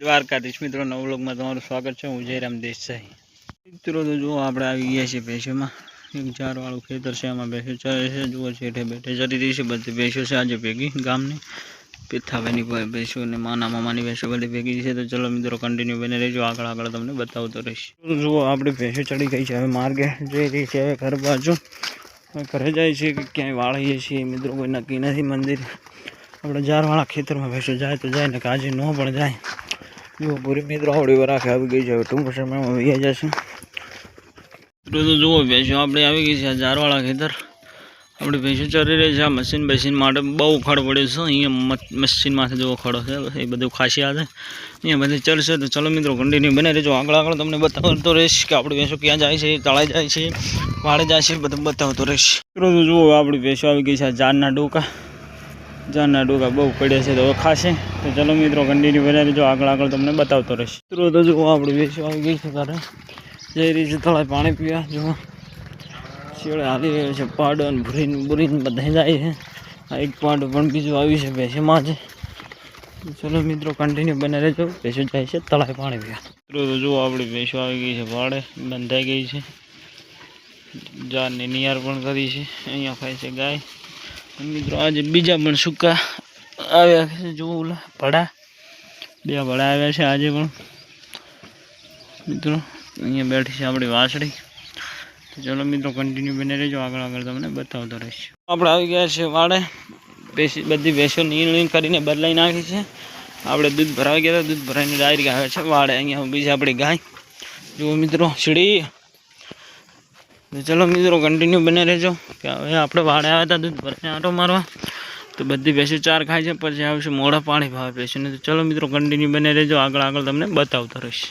દ્વારકાધીશ મિત્રો, નવ વ્લોગમાં તમારું સ્વાગત છે. હું જયરામ દેસાઈ. મિત્રો, તો જુઓ, આપણે આવી ગયા છીએ ભેંસોમાં. એક ઝાડવાળું ખેતર છે એમાં ભેંસો ચરે છે. જુઓ, છેઠે બેઠે ચરી રહી છે. બધી ભેંસો છે, આજે ભેગી ગામની. પિથાભાઈની ભાઈ ભેંસો અને માના મામાની ભેંસો બધી ભેગી છે. તો ચલો મિત્રો કન્ટિન્યુ બને રહેજો. આગળ આગળ તમને બતાવતો રહીશ. જુઓ, આપણે ભેંસો ચડી ગઈ છે. હવે માર્ગે જઈ રહી છે. હવે ઘર બાજુ. ઘરે જાય છે કે ક્યાંય વાળીએ છીએ મિત્રો, કોઈ નક્કી નથી મંદિર. આપણે જારવાળા ખેતરમાં ભેંસો જાય તો જાય ને કે આજે ન પણ જાય. જુઓ પૂરી મિત્રો આવડી વરાખે આવી ગઈ છે. હવે ટૂંક સમયમાં આવી જશે મિત્રો, તો જુઓ, ભેંસો આપણે આવી ગઈ છે, આ જારવાળા ખેતર. આપણે ભેંસો ચરી રહી છે, આ મશીન બેસીન માટે બહુ ખડ પડ્યો છે. અહીંયા મશીનમાંથી જેવો ખડો છે, એ બધું ખાસિયાત છે. અહીંયા બધી ચડશે તો ચલો મિત્રો કન્ટિન્યુ બને રહેજો. આગળ આગળ તમને બતાવતો રહીશ કે આપણી ભેંસો ક્યાં જાય છે, તળાઈ જાય છે વાળે જાય છે, બધું બતાવતો રહીશ. તો જુઓ, આપણી ભેંસો આવી ગઈ છે, આ જારના ડોકા. જાનના ડોકા બહુ પડ્યા છે તો હવે ખાશે તો ચલો મિત્રો કન્ટિન્યુ બનાવી જો આગળ આગળ તમને બતાવતો રહીશ. મિત્રો તો જુઓ આપણી વેચો આવી ગઈ છે તારે જઈ રહી છે તળાવે પાણી પીવા. જુઓ શિયાળે હાલી રહ્યો છે પાડો અને ભૂરીને બુરીને બધા જાય છે. આ એક પાડો પણ બીજું આવ્યું છે ભેંસમાં છે. ચલો મિત્રો કન્ટિન્યુ બને રહેજો. ભેંસો જાય છે તળાય પાણી પીવા. મિત્રો તો જુઓ આપણી ભેંસો આવી ગઈ છે પાડે બંધાઈ ગઈ છે. જાનની નિયાર પણ કરી છે. અહીંયા ખાય છે ગાય. મિત્રો આજે બીજા પણ સૂકા આવ્યા છે જોવું ભડા. બે ભડા આવ્યા છે આજે પણ. મિત્રો, અહીંયા બેઠી છે આપણી વાસળી. ચલો મિત્રો કન્ટિન્યુ બને રહેજો. આગળ આગળ તમને બતાવતો રહીશ. આપણે આવી ગયા છે વાડે. બેસી, બધી ભેંસો નીણ કરીને બદલાઈ નાખી છે. આપણે દૂધ ભરાવી ગયા હતા. દૂધ ભરાઈને ડાયરેક્ટ આવે છે. વાડે અહીંયા બીજી આપણી ગાય. જુઓ મિત્રો, સીડી. તો ચલો મિત્રો કન્ટિન્યુ બને રહેજો. કે હવે આપણે વાડે આવ્યા હતા દૂધ ભરીને આંટો મારવા. તો બધી ભેંસો ચાર ખાય છે, પછી આવશે મોડા પાણી ભાવે ભેંસોને. તો ચલો મિત્રો કન્ટિન્યુ બને રહેજો. આગળ આગળ તમને બતાવતો રહીશ.